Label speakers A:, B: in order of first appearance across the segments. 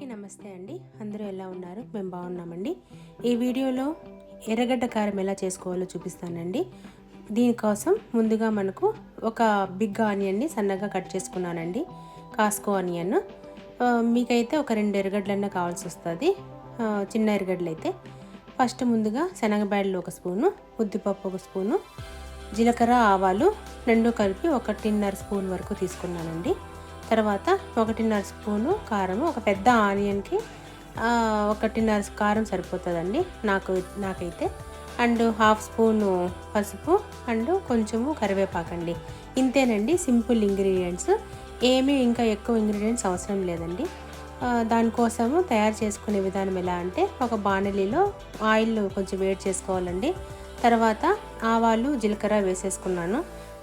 A: అందరికీ నమస్తే అండి. అందరూ ఎలా ఉన్నారు? మేము బాగున్నామండి. ఈ వీడియోలో ఎర్రగడ్డ కారం ఎలా చేసుకోవాలో చూపిస్తానండి. దీనికోసం ముందుగా మనకు ఒక బిగ్ ఆనియన్ని సన్నగా కట్ చేసుకున్నానండి. కాస్కో ఆనియన్. మీకైతే ఒక రెండు ఎర్రగడ్డలన్నా కావాల్సి వస్తుంది. చిన్న ఎర్రగడ్డలు అయితే ఫస్ట్ ముందుగా శనగబ్యాడలు ఒక స్పూను ఉద్దిపప్పు ఒక స్పూను జీలకర్ర ఆవాలు రెండు కలిపి ఒకటిన్నర స్పూన్ వరకు తీసుకున్నానండి. తర్వాత ఒకటిన్నర స్పూను కారం ఒక పెద్ద ఆనియన్కి ఒకటిన్నర కారం సరిపోతుందండి నాకు నాకైతే. అండ్ హాఫ్ స్పూను పసుపు అండ్ కొంచెము కరివేపాకండి. ఇంతేనండి సింపుల్ ఇంగ్రీడియంట్స్. ఏమీ ఇంకా ఎక్కువ ఇంగ్రీడియంట్స్ అవసరం లేదండి. దానికోసము తయారు చేసుకునే విధానం ఎలా అంటే ఒక బాణలిలో ఆయిల్ కొంచెం వేడి చేసుకోవాలండి. తర్వాత ఆవాలు జీలకర్ర వేసేసుకున్నాను.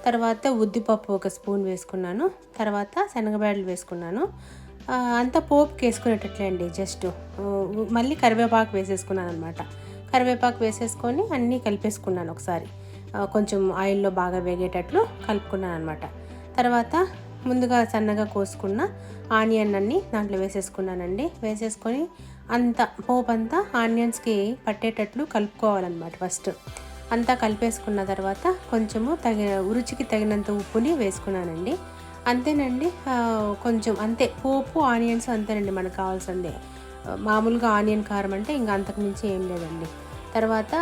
A: తర్వాత ఉద్దిపప్పు ఒక స్పూన్ వేసుకున్నాను తర్వాత శనగబేడలు వేసుకున్నాను. అంతా పోపుకి వేసుకునేటట్లే అండి జస్ట్ మళ్ళీ కరివేపాకు వేసేసుకున్నాను అనమాట కరివేపాకు వేసేసుకొని అన్నీ కలిపేసుకున్నాను ఒకసారి. కొంచెం ఆయిల్లో బాగా వేగేటట్లు కలుపుకున్నాను అనమాట తర్వాత ముందుగా సన్నగా కోసుకున్న ఆనియన్ అన్ని దాంట్లో వేసేసుకున్నానండి. వేసేసుకొని అంత పోపు అంతా ఆనియన్స్కి పట్టేటట్లు కలుపుకోవాలన్నమాట ఫస్ట్. అంతా కలిపేసుకున్న తర్వాత కొంచెము తగిన రుచికి తగినంత ఉప్పుని వేసుకున్నానండి. అంతేనండి కొంచెం అంతే. పోపు ఆనియన్స్ అంతేనండి మనకు కావాల్సిందే. మామూలుగా ఆనియన్ కారం అంటే ఇంకా అంతకుమించి ఏం లేదండి. తర్వాత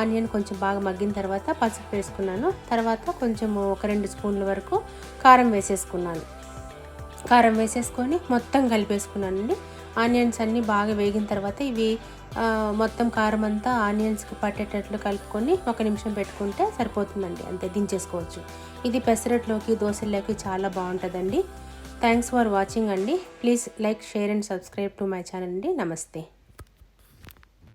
A: ఆనియన్ కొంచెం బాగా మగ్గిన తర్వాత పసుపు వేసుకున్నాను. తర్వాత కొంచెం ఒక రెండు స్పూన్ల వరకు కారం వేసేసుకున్నాను. కారం వేసేసుకొని మొత్తం కలిపేసుకున్నానండి. ఆనియన్స్ అన్నీ బాగా వేగిన తర్వాత ఇవి మొత్తం కారం అంతా ఆనియన్స్కి పట్టేటట్లు కలుపుకొని ఒక నిమిషం పెట్టుకుంటే సరిపోతుందండి. అంతే దించేసుకోవచ్చు. ఇది పెసరట్లోకి దోశల్లోకి చాలా బాగుంటుందండి. థ్యాంక్స్ ఫర్ వాచింగ్ అండి. Please like share and subscribe to my channel అండి. నమస్తే